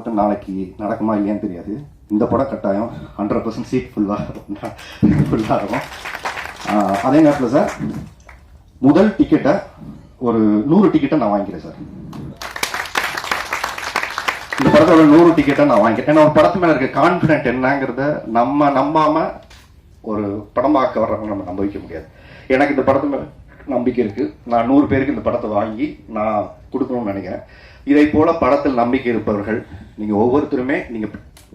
மட்டும் நாளைக்கு நடக்குமா இல்லையான்னு தெரியாது. இந்த படம் கட்டாயம் ஹண்ட்ரட் பர்சன்ட் சீட் ஃபுல்லாக ஃபுல்லாக இருக்கும். அதே நேரத்தில் சார் முதல் டிக்கெட்டை ஒரு நூறு டிக்கெட்டை நான் வாங்கிக்கிறேன் சார் இந்த படத்தோட நூறு டிக்கெட்டை நான் வாங்கிக்கிறேன். ஏன்னா ஒரு படத்து மேல இருக்க கான்ஃபிடென்ட் என்னங்கிறத நம்ம நம்பாமல் ஒரு படமாக்க வர்றவங்க நம்ம நம்ப வைக்க முடியாது. எனக்கு இந்த படத்து மேலே நம்பிக்கை இருக்கு. நான் நூறு பேருக்கு இந்த படத்தை வாங்கி நான் கொடுக்கணும்னு நினைக்கிறேன். இதை போல படத்தில் நம்பிக்கை இருப்பவர்கள் நீங்க ஒவ்வொருத்தருமே நீங்க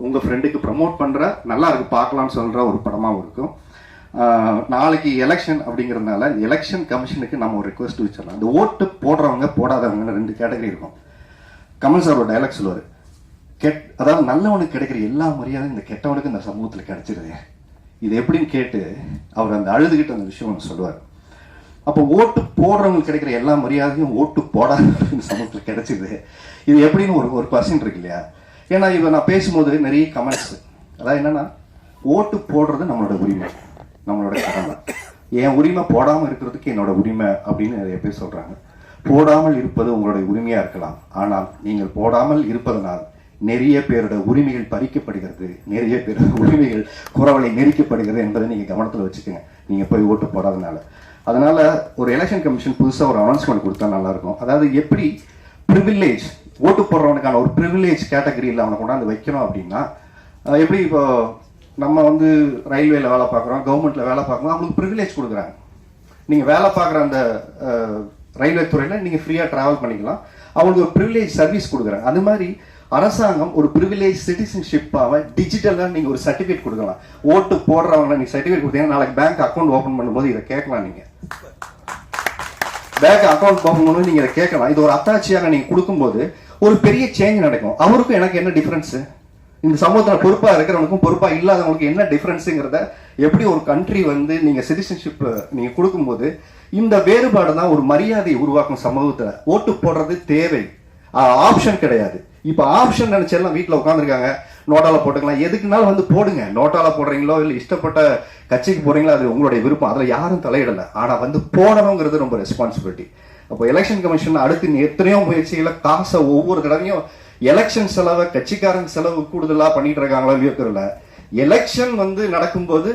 உங்க ஃப்ரெண்டுக்கு ப்ரமோட் பண்ற நல்லா இருக்கு பார்க்கலாம்னு சொல்ற ஒரு படமாவும் இருக்கும். நாளைக்கு எலெக்ஷன் அப்படிங்கிறதுனால எலெக்ஷன் கமிஷனுக்கு நம்ம ஒரு ரெக்வஸ்ட் வச்சிடலாம். இந்த ஓட்டு போடுறவங்க போடாதவங்கன்னு ரெண்டு கேட்டகரி இருக்கும். கமல் சார் டைலாக் சொல்லுவார். கெட் அதாவது நல்லவனுக்கு கிடைக்கிற எல்லா மரியாதையும் இந்த கெட்டவனுக்கு இந்த சமூகத்தில் கிடைச்சிருது. இது எப்படின்னு கேட்டு அவர் அந்த அழுதுகிட்ட அந்த விஷயம் ஒன்று சொல்லுவார். அப்போ ஓட்டு போடுறவங்களுக்கு கிடைக்கிற எல்லா மரியாதையும் ஓட்டு போடாதவங்களுக்கு சமூகத்தில் கிடைச்சிருது இது எப்படின்னு ஒரு ஒரு கொஸ்டின் இருக்கு இல்லையா? ஏன்னா இப்போ நான் பேசும்போது நிறைய கமெண்ட்ஸ் அதாவது என்னன்னா ஓட்டு போடுறது நம்மளோட உரிமை நம்மளோட கடமை. என் உரிமை போடாமல் இருக்கிறதுக்கு என்னோட உரிமை அப்படின்னு நிறைய பேர் சொல்றாங்க. போடாமல் இருப்பது உங்களுடைய உரிமையா இருக்கலாம். ஆனால் நீங்கள் போடாமல் இருப்பதனால் நிறைய பேரோட உரிமைகள் பறிக்கப்படுகிறது. நிறைய பேரோட உரிமைகள் குறவலை நெரிக்கப்படுகிறது என்பதை நீங்க கவனத்தில் வச்சுக்கோங்க. நீங்க போய் ஓட்டு போடாதனால. அதனால ஒரு எலெக்ஷன் கமிஷன் புதுசாக ஒரு அனௌன்ஸ்மெண்ட் கொடுத்தா நல்லா இருக்கும் அதாவது எப்படி ப்ரிவில்லேஜ் ஓட்டு போடுறவனுக்கான ஒரு ப்ரிவிலேஜ் கேட்டகரியில் அவனை கொண்டாந்து வைக்கணும் அப்படின்னா எப்படி இப்போ நம்ம வந்து ரயில்வேல வேலை பார்க்குறோம் கவர்மெண்ட்ல வேலை பார்க்குறோம் அவங்களுக்கு ப்ரிவிலேஜ் கொடுக்குறாங்க. நீங்கள் வேலை பார்க்குற அந்த ரயில்வே துறையில் நீங்கள் ஃப்ரீயாக ட்ராவல் பண்ணிக்கலாம். அவங்களுக்கு ஒரு ப்ரிவிலேஜ் சர்வீஸ் கொடுக்குறாங்க. அது மாதிரி அரசாங்கம் ஒரு ப்ரிவிலேஜ் சிட்டிசன்ஷிப்பாக டிஜிட்டலாக நீங்கள் ஒரு சர்டிஃபிகேட் கொடுக்கலாம். ஓட்டு போடுறவங்க நீங்கள் சர்டிஃபிகேட் கொடுத்தீங்கன்னா நாளைக்கு பேங்க் அக்கௌண்ட் ஓப்பன் பண்ணும்போது இதை கேட்கலாம் நீங்கள் பேங்க் அக்கௌண்ட் ஓப்பன் பண்ணும்போது நீங்கள் இதை கேட்கலாம். இது ஒரு அத்தாட்சியாக நீங்கள் கொடுக்கும்போது ஒரு பெரிய சேஞ்ச் நடக்கும். அவருக்கும் எனக்கு என்ன டிஃப்ரென்ஸு இந்த சமூகத்தில் பொறுப்பாக இருக்கிறவனுக்கும் பொறுப்பாக இல்லாதவங்களுக்கு என்ன டிஃப்ரென்ஸுங்கிறத எப்படி ஒரு கண்ட்ரி வந்து நீங்கள் சிட்டிசன்ஷிப் நீங்கள் கொடுக்கும்போது இந்த வேறுபாடு தான் ஒரு மரியாதையை உருவாக்கும் சமூகத்தில். ஓட்டு போடுறது தேவை. ஆப்ஷன் கிடையாது. இப்போ ஆப்ஷன் நினைச்செல்லாம் வீட்டில் உட்காந்துருக்காங்க நோட்டாவில் போட்டுக்கலாம். எதுக்குனாலும் வந்து போடுங்க. நோட்டாவில் போடுறீங்களோ இல்லை இஷ்டப்பட்ட கட்சிக்கு போறீங்களோ அது உங்களுடைய விருப்பம். அதில் யாரும் தலையிடல. ஆனால் வந்து போடணுங்கிறது ரொம்ப ரெஸ்பான்சிபிலிட்டி அப்போ எலெக்ஷன் கமிஷன் அடுத்து எத்தனையோ முயற்சிகளை காசை ஒவ்வொரு தடவையும் எலெக்ஷன் செலவை கட்சிக்காரங்க செலவு கூடுதலாக பண்ணிட்டு இருக்காங்களோ இருக்கிறல எலெக்ஷன் வந்து நடக்கும்போது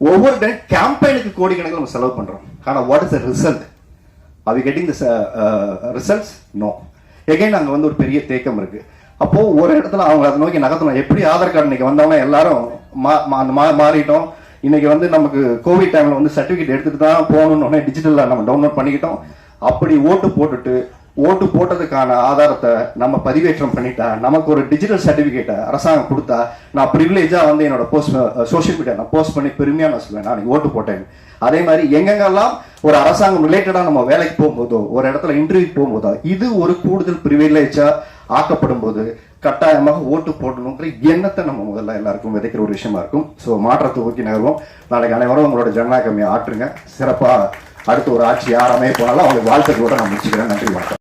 ஒவ்வொரு டைம் கேம்பெயினுக்கு கோடிக்கணக்கில் நம்ம செலவு பண்ணுறோம் ஆனால் வாட் இஸ் த ரிசல்ட் அது getting the results no again அங்கே வந்து ஒரு பெரிய தேக்கம் இருக்குது அப்போ ஒரு இடத்துல அவங்க அதை நோக்கி நகர்த்தணும். எப்படி ஆதார் கார்டு இன்னைக்கு வந்தவங்க எல்லாரும் மா- மா- அந்த மா- மாறிட்டோம். இன்னைக்கு வந்து நமக்கு கோவிட் டைம்ல வந்து சர்டிபிகேட் எடுத்துட்டு தான் போகணும்னு உடனே டிஜிட்டல்ல நம்ம டவுன்லோட் பண்ணிக்கிட்டோம். அப்படி ஓட்டு போட்டுட்டு ஓட்டு போட்டதுக்கான ஆதாரத்தை நம்ம பதிவேற்றம் பண்ணிட்டா நமக்கு ஒரு டிஜிட்டல் சர்டிபிகேட்டை அரசாங்கம் கொடுத்தா நான் ப்ரிவிலேஜா வந்து என்னோட போஸ்ட் சோஷியல் மீடியா நான் போஸ்ட் பண்ணி பெருமையா நான் சொல்லுவேன் நான் ஓட்டு போட்டேன் அதே மாதிரி எங்கெங்கெல்லாம் ஒரு அரசாங்கம் ரிலேட்டடா நம்ம வேலைக்கு போகும்போதோ ஒரு இடத்துல இன்டர்வியூ போகும்போதோ இது ஒரு கூடுதல் ப்ரிவிலேஜா ஆக்கப்படும் போது கட்டாயமாக ஓட்டு போடணுங்கிற எண்ணத்தை நம்ம முதல்ல எல்லாருக்கும் விதைக்கிற ஒரு விஷயமா இருக்கும். ஸோ மாற்றத்தை ஓக்கி நகர்வோம். நாளைக்கு அனைவரும் உங்களோட ஜனநாயகமையை ஆற்றுங்க. சிறப்பா அடுத்து ஒரு ஆட்சி யார் அமைய போனாலும் அவங்களுக்கு வாழ்த்துக்களோட நான் முடிச்சுக்கிறேன். நன்றி வணக்கம்.